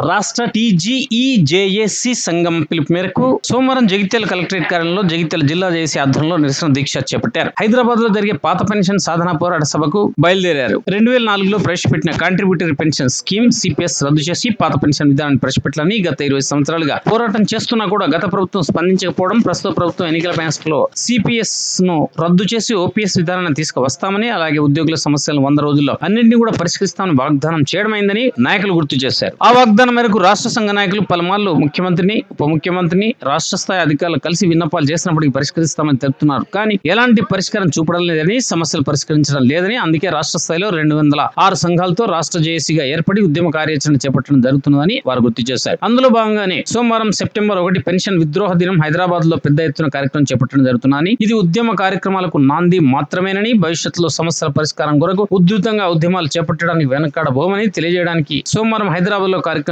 రాష్ట్ర టీజీఈజేఏసీ సంఘం పిలుపు మేరకు సోమవారం జగిత్యాల కలెక్టరేట్ కార్యాలయంలో జగిత్యాల జిల్లా జేసీ ఆధ్వర్యంలో నిరసన దీక్ష చేపట్టారు. హైదరాబాద్లో జరిగే పాత పెన్షన్ సాధన పోరాట సభకు బయలుదేరారు. రెండు వేల నాలుగులో ప్రవేశపెట్టిన కాంట్రిబ్యూటరీ పెన్షన్ స్కీమ్ సిపిఎస్ రద్దు చేసి పాత పెన్షన్ విధానాన్ని ప్రవేశపెట్టాలని గత ఇరవై సంవత్సరాలుగా పోరాటం చేస్తున్నా కూడా గత ప్రభుత్వం స్పందించకపోవడం ప్రస్తుత ప్రభుత్వం ఎన్నికల మేనిఫెస్టోలో సిపిఎస్ను రద్దు చేసి ఓపీఎస్ విధానాన్ని తీసుకువస్తామని అలాగే ఉద్యోగుల సమస్యలను వంద రోజుల్లో అన్నింటినీ కూడా పరిష్కరిస్తామని వాగ్దానం చేయడమైందని నాయకులు గుర్తు చేశారు. ఆ వాగ్దానం మేరకు రాష్ట్ర సంఘ నాయకులు పలుమార్లు ముఖ్యమంత్రిని ఉప ముఖ్యమంత్రిని రాష్ట్ర స్థాయి అధికారులు కలిసి విన్నపాలు చేసినప్పటికీ పరిష్కరిస్తామని తెలుపుతున్నారు. కానీ ఎలాంటి పరిష్కారం చూపడం లేదని సమస్యలు పరిష్కరించడం లేదని అందుకే రాష్ట్ర స్థాయిలో రెండు వందల ఆరు సంఘాలతో రాష్ట్ర జేఏసీగా ఏర్పడి ఉద్యమ కార్యాచరణ చేపట్టడం జరుగుతున్నదని వారు గుర్తు చేశారు. అందులో భాగంగానే సోమవారం సెప్టెంబర్ ఒకటి పెన్షన్ విద్రోహ దినం హైదరాబాద్లో పెద్ద ఎత్తున కార్యక్రమం చేపట్టడం జరుగుతుందని ఇది ఉద్యమ కార్యక్రమాలకు నాంది మాత్రమేనని భవిష్యత్తులో సమస్యల పరిష్కారం కొరకు ఉధృతంగా ఉద్యమాలు చేపట్టడానికి వెనకాడబోమని తెలియజేయడానికి సోమవారం హైదరాబాద్లో కార్యక్రమం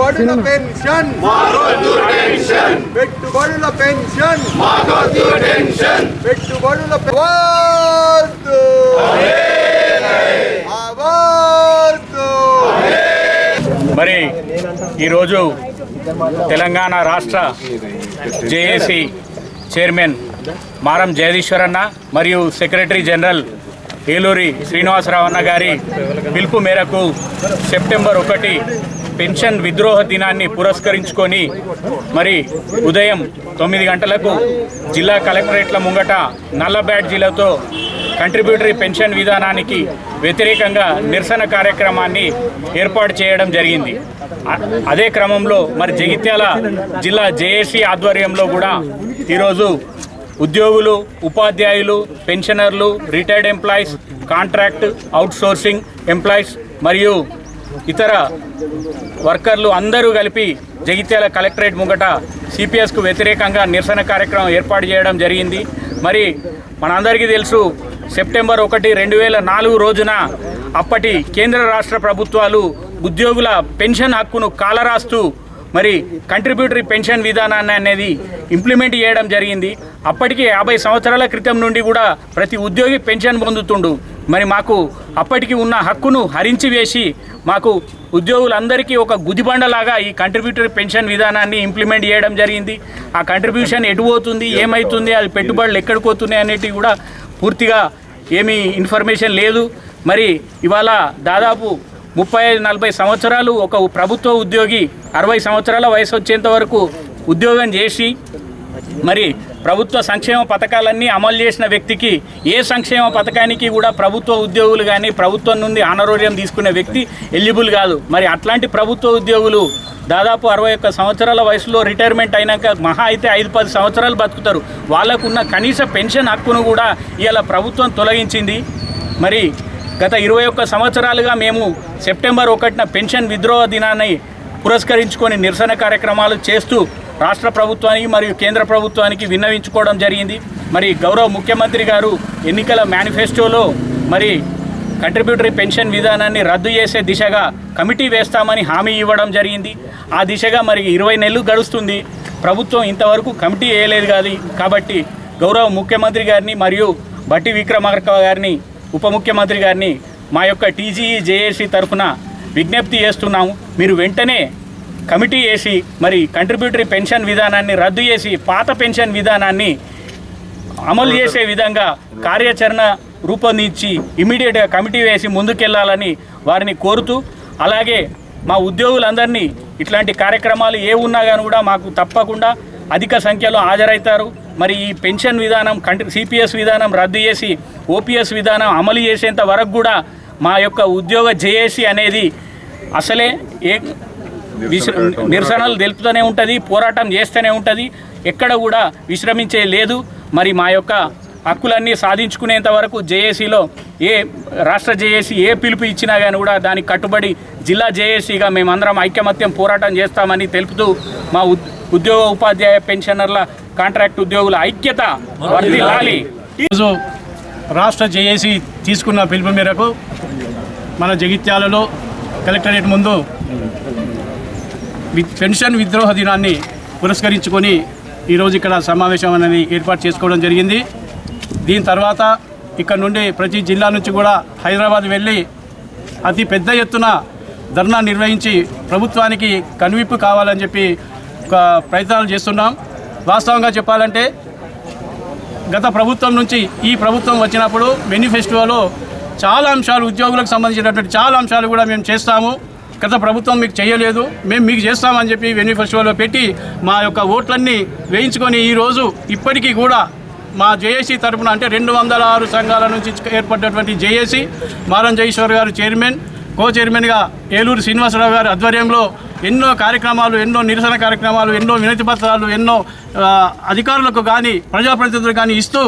పెట్టుబడుల పెన్షన్. పెట్టుబడుల పెన్షన్. పెట్టుబడుల వద్దు మరి ఈరోజు తెలంగాణ రాష్ట్ర జేఏసీ చైర్మన్ మారం జగదీశ్వరన్న మరియు సెక్రటరీ జనరల్ ఏలూరి శ్రీనివాసరావు అన్న గారి పిలుపు మేరకు సెప్టెంబర్ ఒకటి పెన్షన్ విద్రోహ దినాన్ని పురస్కరించుకొని మరి ఉదయం తొమ్మిది గంటలకు జిల్లా కలెక్టరేట్ల ముంగట నల్ల బ్యాడ్జీలతో కంట్రిబ్యూటరీ పెన్షన్ విధానానికి వ్యతిరేకంగా నిరసన కార్యక్రమాన్ని ఏర్పాటు చేయడం జరిగింది. అదే క్రమంలో మరి జగిత్యాల జిల్లా జేఏసీ ఆధ్వర్యంలో కూడా ఈరోజు ఉద్యోగులు ఉపాధ్యాయులు పెన్షనర్లు retired employees contract outsourcing employees మరియు ఇతర వర్కర్లు అందరూ కలిపి జగిత్యాల కలెక్టరేట్ ముంగట సిపిఎస్కు వ్యతిరేకంగా నిరసన కార్యక్రమం ఏర్పాటు చేయడం జరిగింది. మరి మనందరికీ తెలుసు సెప్టెంబర్ ఒకటి రెండు వేల నాలుగు రోజున అప్పటి కేంద్ర రాష్ట్ర ప్రభుత్వాలు ఉద్యోగుల పెన్షన్ హక్కును కాలరాస్తూ మరి కంట్రిబ్యూటరీ పెన్షన్ విధానాన్ని అనేది ఇంప్లిమెంట్ చేయడం జరిగింది. అప్పటికి యాభై సంవత్సరాల క్రితం నుండి కూడా ప్రతి ఉద్యోగి పెన్షన్ పొందుతుండు. మరి మాకు అప్పటికి ఉన్న హక్కును హరించి వేసి మాకు ఉద్యోగులందరికీ ఒక గుదిబండలాగా ఈ కంట్రిబ్యూటరీ పెన్షన్ విధానాన్ని ఇంప్లిమెంట్ చేయడం జరిగింది. ఆ కంట్రిబ్యూషన్ ఎటు పోతుంది ఏమవుతుంది అది పెట్టుబడులు ఎక్కడికి పోతున్నాయి అనేటివి కూడా పూర్తిగా ఏమీ ఇన్ఫర్మేషన్ లేదు. మరి ఇవాళ దాదాపు ముప్పై ఐదు నలభై సంవత్సరాలు ఒక ప్రభుత్వ ఉద్యోగి అరవై సంవత్సరాల వయసు వచ్చేంత వరకు ఉద్యోగం చేసి మరి ప్రభుత్వ సంక్షేమ పథకాలన్నీ అమలు చేసిన వ్యక్తికి ఏ సంక్షేమ పథకానికి కూడా ప్రభుత్వ ఉద్యోగులు కానీ ప్రభుత్వం నుండి అనారోగ్యం తీసుకునే వ్యక్తి ఎలిజిబుల్ కాదు. మరి అట్లాంటి ప్రభుత్వ ఉద్యోగులు దాదాపు అరవై ఒక్క సంవత్సరాల వయసులో రిటైర్మెంట్ అయినాక మహా అయితే ఐదు పది సంవత్సరాలు బతుకుతారు. వాళ్ళకున్న కనీస పెన్షన్ హక్కును కూడా ఇవాళ ప్రభుత్వం తొలగించింది. మరి గత ఇరవై ఒక్క సంవత్సరాలుగా మేము సెప్టెంబర్ ఒకటిన పెన్షన్ విద్రోహ దినాన్ని పురస్కరించుకొని నిరసన కార్యక్రమాలు చేస్తూ రాష్ట్ర ప్రభుత్వానికి మరియు కేంద్ర ప్రభుత్వానికి విన్నవించుకోవడం జరిగింది. మరి గౌరవ ముఖ్యమంత్రి గారు ఎన్నికల మేనిఫెస్టోలో మరి కంట్రిబ్యూటరీ పెన్షన్ విధానాన్ని రద్దు చేసే దిశగా కమిటీ వేస్తామని హామీ ఇవ్వడం జరిగింది. ఆ దిశగా మరి ఇరవై నెలలు గడుస్తుంది. ప్రభుత్వం ఇంతవరకు కమిటీ వేయలేదు కాదు. కాబట్టి గౌరవ ముఖ్యమంత్రి గారిని మరియు బట్టి విక్రమార్క గారిని ఉప ముఖ్యమంత్రి గారిని మా యొక్క టీజీఈ జేఏసీ తరఫున విజ్ఞప్తి చేస్తున్నాము. మీరు వెంటనే కమిటీ వేసి మరి కంట్రిబ్యూటరీ పెన్షన్ విధానాన్ని రద్దు చేసి పాత పెన్షన్ విధానాన్ని అమలు చేసే విధంగా కార్యాచరణ రూపొందించి ఇమీడియట్గా కమిటీ వేసి ముందుకెళ్ళాలని వారిని కోరుతూ అలాగే మా ఉద్యోగులందరినీ ఇట్లాంటి కార్యక్రమాలు ఏ ఉన్నా కానీ కూడా మాకు తప్పకుండా అధిక సంఖ్యలో హాజరవుతారు. మరి ఈ పెన్షన్ విధానం కంట్రీ సిపిఎస్ విధానం రద్దు చేసి ఓపీఎస్ విధానం అమలు చేసేంత వరకు కూడా మా యొక్క ఉద్యోగ జేఏసీ అనేది అసలే ఏ నిరసనలు తెలుపుతూనే ఉంటుంది పోరాటం చేస్తూనే ఉంటుంది. ఎక్కడ కూడా విశ్రమించే లేదు. మరి మా యొక్క హక్కులన్నీ సాధించుకునేంత వరకు జేఏసీలో ఏ రాష్ట్ర జేఏసీ ఏ పిలుపు ఇచ్చినా కానీ కూడా దానికి కట్టుబడి జిల్లా జేఏసీగా మేమందరం ఐక్యమత్యం పోరాటం చేస్తామని తెలుపుతూ మా ఉద్- ఉద్యోగ ఉపాధ్యాయ పెన్షనర్ల కాంట్రాక్ట్ ఉద్యోగుల ఐక్యత వర్ధిల్లాలి. ఈరోజు రాష్ట్ర జేఏసీ తీసుకున్న పిలుపు మేరకు మన జగిత్యాలలో కలెక్టరేట్ ముందు పెన్షన్ విద్రోహ దినాన్ని పురస్కరించుకొని ఈరోజు ఇక్కడ సమావేశం అనేది ఏర్పాటు చేసుకోవడం జరిగింది. దీని తర్వాత ఇక్కడ నుండి ప్రతి జిల్లా నుంచి కూడా హైదరాబాద్ వెళ్ళి అతి పెద్ద ఎత్తున ధర్నా నిర్వహించి ప్రభుత్వానికి కనువిప్పు కావాలని చెప్పి ఒక ప్రయత్నాలు చేస్తున్నాం. వాస్తవంగా చెప్పాలంటే గత ప్రభుత్వం నుంచి ఈ ప్రభుత్వం వచ్చినప్పుడు మేనిఫెస్టోలో చాలా అంశాలు ఉద్యోగులకు సంబంధించినటువంటి చాలా అంశాలు కూడా మేము చేస్తాము. గత ప్రభుత్వం మీకు చేయలేదు మేము మీకు చేస్తామని చెప్పి మేనిఫెస్టోలో పెట్టి మా యొక్క ఓట్లన్నీ వేయించుకొని ఈరోజు ఇప్పటికీ కూడా మా జేఏసీ తరపున అంటే రెండు వందల ఆరు సంఘాల నుంచి ఏర్పడినటువంటి జేఏసీ మారం జయేశ్వర్ గారు చైర్మన్ కో చైర్మన్గా ఏలూరు శ్రీనివాసరావు గారి ఆధ్వర్యంలో ఎన్నో కార్యక్రమాలు ఎన్నో నిరసన కార్యక్రమాలు ఎన్నో వినతి పత్రాలు ఎన్నో అధికారులకు కానీ ప్రజాప్రతినిధులకు కానీ ఇస్తూ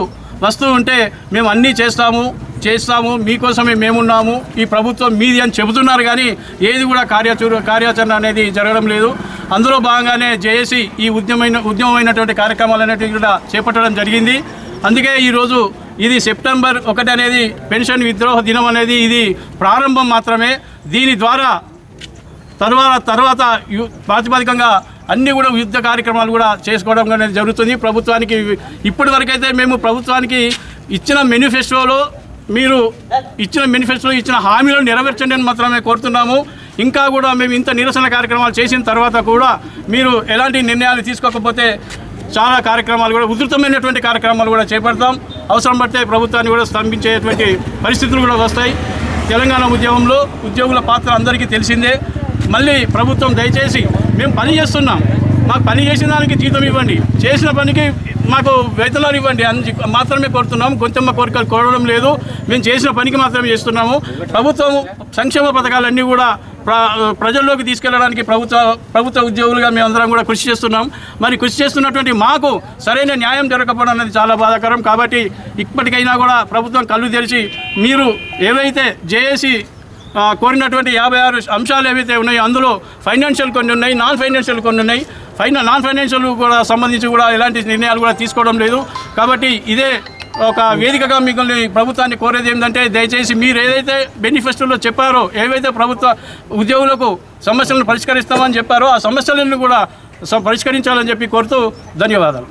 వస్తూ ఉంటే మేము అన్నీ చేస్తాము. చేస్తాము మీకోసమే మేమున్నాము ఈ ప్రభుత్వం మీది అని చెబుతున్నారు కానీ ఏది కూడా కార్యాచర కార్యాచరణ అనేది జరగడం లేదు. అందులో భాగంగానే జేఏసీ ఈ ఉద్యమైన ఉద్యమమైనటువంటి కార్యక్రమాలు అనేటివి కూడా చేపట్టడం జరిగింది. అందుకే ఈరోజు ఇది సెప్టెంబర్ ఒకటి అనేది పెన్షన్ విద్రోహ దినం అనేది ఇది ప్రారంభం మాత్రమే. దీని ద్వారా తర్వాత తర్వాత యు- ప్రాతిపదికంగా అన్ని కూడా యుద్ధ కార్యక్రమాలు కూడా చేసుకోవడం అనేది జరుగుతుంది. ప్రభుత్వానికి ఇప్పటి వరకైతే మేము ప్రభుత్వానికి ఇచ్చిన మేనిఫెస్టోలో మీరు ఇచ్చిన మేనిఫెస్టోలో ఇచ్చిన హామీలను నెరవేర్చండి అని మాత్రమే కోరుతున్నాము. ఇంకా కూడా మేము ఇంత నిరసన కార్యక్రమాలు చేసిన తర్వాత కూడా మీరు ఎలాంటి నిర్ణయాలు తీసుకోకపోతే చాలా కార్యక్రమాలు కూడా ఉధృతమైనటువంటి కార్యక్రమాలు కూడా చేపడతాం. అవసరం పడితే ప్రభుత్వాన్ని కూడా స్తంభించేటువంటి పరిస్థితులు కూడా వస్తాయి. తెలంగాణ ఉద్యమంలో ఉద్యోగుల పాత్ర అందరికీ తెలిసిందే. మళ్ళీ ప్రభుత్వం దయచేసి మేము పని చేస్తున్నాం. మాకు పని చేసిన దానికి జీతం ఇవ్వండి. చేసిన పనికి మాకు వేతనాలు ఇవ్వండి అని మాత్రమే కోరుతున్నాము. కొంచెం కోరికలు కోరడం లేదు. మేము చేసిన పనికి మాత్రమే చేస్తున్నాము. ప్రభుత్వం సంక్షేమ పథకాలన్నీ కూడా ప్రజల్లోకి తీసుకెళ్ళడానికి ప్రభుత్వ ప్రభుత్వ ఉద్యోగులుగా మేమందరం కూడా కృషి చేస్తున్నాం. మరి కృషి చేస్తున్నటువంటి మాకు సరైన న్యాయం జరగకపోవడం అనేది చాలా బాధాకరం. కాబట్టి ఇప్పటికైనా కూడా ప్రభుత్వం కళ్ళు తెరిచి మీరు ఏవైతే జేఏసీ కోరినటువంటి యాభై ఆరు అంశాలు ఏవైతే ఉన్నాయో అందులో ఫైనాన్షియల్ కొన్ని ఉన్నాయి నాన్ ఫైనాన్షియల్ కొన్ని ఉన్నాయి. ఫైనా నాన్ ఫైనాన్షియల్ కూడా సంబంధించి కూడా ఎలాంటి నిర్ణయాలు కూడా తీసుకోవడం లేదు. కాబట్టి ఇదే ఒక వేదికగా మిమ్మల్ని ప్రభుత్వాన్ని కోరేది ఏంటంటే దయచేసి మీరు ఏదైతే బెనిఫెస్టోలో చెప్పారో ఏవైతే ప్రభుత్వ ఉద్యోగులకు సమస్యలను పరిష్కరిస్తామని చెప్పారో ఆ సమస్యలను కూడా స- పరిష్కరించాలని చెప్పి కోరుతూ ధన్యవాదాలు.